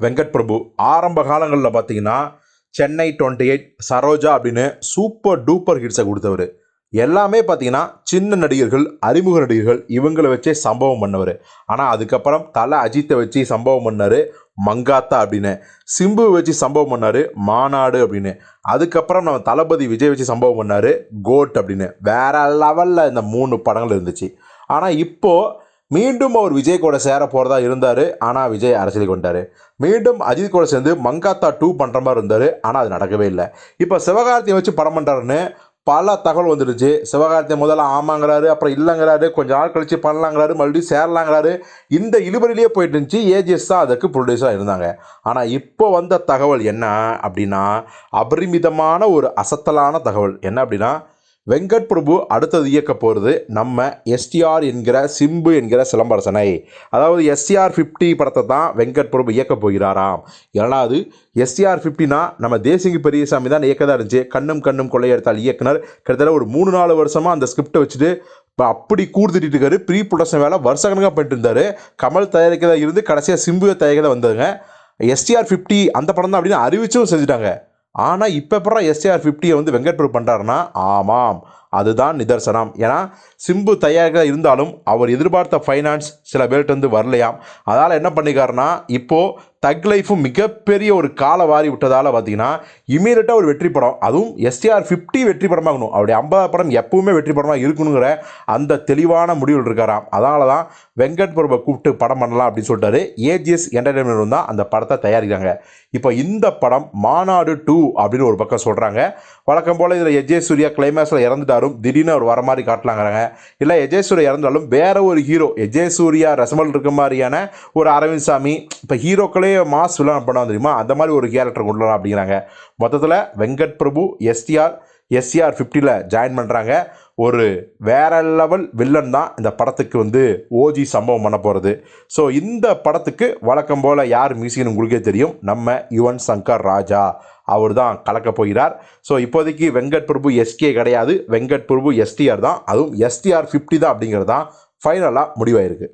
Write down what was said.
வெங்கட் பிரபு ஆரம்ப காலங்களில் பார்த்தீங்கன்னா சென்னை டுவெண்ட்டி எயிட் சரோஜா அப்படின்னு சூப்பர் டூப்பர் ஹிட்ஸை கொடுத்தவர். எல்லாமே பார்த்தீங்கன்னா சின்ன நடிகர்கள் அறிமுக நடிகர்கள் இவங்களை வச்சே சம்பவம் பண்ணவர். ஆனால் அதுக்கப்புறம் தலை அஜித்தை வச்சு சம்பவம் பண்ணார் மங்காத்தா அப்படின்னு. சிம்பு வச்சு சம்பவம் பண்ணார் மாநாடு அப்படின்னு. அதுக்கப்புறம் நம்ம தளபதி விஜய் வச்சு சம்பவம் பண்ணார் கோட் அப்படின்னு. வேற லெவலில் இந்த மூணு படங்கள் இருந்துச்சு. ஆனால் இப்போது மீண்டும் அவர் விஜய் கூட சேர போகிறதா இருந்தார். ஆனால் விஜய் அரசியலுக்கு கொண்டார் மீண்டும் அஜித் கூட சேர்ந்து மங்காத்தா டூ பண்ணுற மாதிரி இருந்தார். ஆனால் அது நடக்கவே இல்லை. இப்போ சிவகார்த்தியை வச்சு படம் பண்ணுறாருன்னு பல தகவல் வந்துடுச்சு. சிவகார்த்தியை முதல்ல ஆமாங்கிறாரு அப்புறம் இல்லைங்கிறாரு கொஞ்சம் நாள் கழிச்சு பண்ணலாங்கிறாரு மறுபடியும் சேரலாங்கிறாரு. இந்த இழுபறிலேயே போயிட்டு இருந்துச்சு. ஏஜிஎஸ் தான் அதுக்கு ப்ரொடியூஸராக இருந்தாங்க. ஆனால் இப்போ வந்த தகவல் என்ன அப்படின்னா அபரிமிதமான ஒரு அசத்தலான தகவல். என்ன அப்படின்னா வெங்கட் பிரபு அடுத்தது இயக்க போகிறது நம்ம எஸ்டிஆர் என்கிற சிம்பு என்கிற சிலம்பரசனை. அதாவது எஸ்டிஆர் ஃபிஃப்டி படத்தை தான் வெங்கட் பிரபு இயக்க போகிறாராம். ஏன்னாவது எஸ்டிஆர் ஃபிஃப்டினா நம்ம தேசிங்கி பெரியசாமி தான் இயக்கதாக இருந்துச்சு. கண்ணும் கண்ணும் கொள்ளையெடுத்தால் இயக்குனர். கிட்டத்தட்ட ஒரு மூணு நாலு வருஷமாக அந்த ஸ்கிரிப்டை வச்சுட்டு இப்போ அப்படி கூர்த்துட்டு இருக்காரு. ப்ரீ ப்ரொடக்ஷன் வேலை வருஷ கணக்காக பண்ணிட்டு இருந்தார். கமல் தயாரிக்கிறதா இருந்து கடைசியாக சிம்புவை தயாரிக்கிறதா வந்ததுங்க. எஸ்டிஆர் ஃபிஃப்டி அந்த படம் தான் அப்படின்னு அறிவிச்சும் செஞ்சுட்டாங்க. ஆனால் இப்போ அப்புறம் எஸ்ஏஆர் ஃபிஃப்டியை வந்து வெங்கட் பிரபு பண்ணுறாருன்னா ஆமாம். அதுதான் நிதர்சனம். ஏன்னா சிம்பு தயாராக இருந்தாலும் அவர் எதிர்பார்த்த ஃபைனான்ஸ் சில பேர்கிட்ட வந்து வரலையாம். அதனால் என்ன பண்ணிக்காருன்னா இப்போது தக் லைஃபும் மிகப்பெரிய ஒரு காலை வாரி விட்டதால் பார்த்தீங்கன்னா இமீடியட்டாக ஒரு வெற்றி படம் அதுவும் எஸ்டிஆர் ஃபிஃப்டி வெற்றி படமாகணும் அவருடைய ஐம்பதாம் படம் எப்பவுமே வெற்றி படமாக இருக்கணுங்கிற அந்த தெளிவான முடிவில் இருக்காராம். அதனால தான் வெங்கட் பிரபை கூப்பிட்டு படம் பண்ணலாம் அப்படின்னு சொல்லிட்டாரு. ஏஜிஎஸ் என்டர்டைன்மெண்ட் தான் அந்த படத்தை தயாரிக்கிறாங்க. இப்போ இந்த படம் மாநாடு டூ அப்படின்னு ஒரு பக்கம் சொல்கிறாங்க வழக்கம் போல் இதில் எஜே சூர்யா கிளைமேக்ஸில் இறந்துட்டாரும் திடீர்னு அவர் வர மாதிரி காட்டலாங்கிறாங்க. இல்லை எஜே இறந்தாலும் வேற ஒரு ஹீரோ எஜயசூர்யா ரசமல் இருக்க மாதிரியான ஒரு அரவிந்த் சாமி இப்போ ஹீரோக்களே மாஸ் வில்லன் படம் தெரியுமா? அந்த மாதிரி ஒரு கேரக்டர் கொண்டு வரலாம் அப்படிங்கிறாங்க. மொத்தத்தில் வெங்கட் பிரபு எஸ்டிஆர் எஸ்சிஆர் ஃபிஃப்டியில் ஜாயின் பண்ணுறாங்க ஒரு வேற லெவல் வில்லன் தான் இந்த படத்துக்கு வந்து ஓஜி சம்பவம் பண்ண போகிறது ஸோ இந்த படத்துக்கு வழக்கம் போல் யார் மியூசிக்னு உங்களுக்கே தெரியும். நம்ம யுவன் சங்கர் ராஜா. அவர் தான் கலக்க போகிறார். ஸோ இப்போதைக்கு வெங்கட் பிரபு எஸ்கே கிடையாது. வெங்கட் பிரபு எஸ்டிஆர் தான். அதுவும் எஸ்டிஆர் ஃபிஃப்டி தான் அப்படிங்கிறது தான் ஃபைனலாக முடிவாயிருக்கு.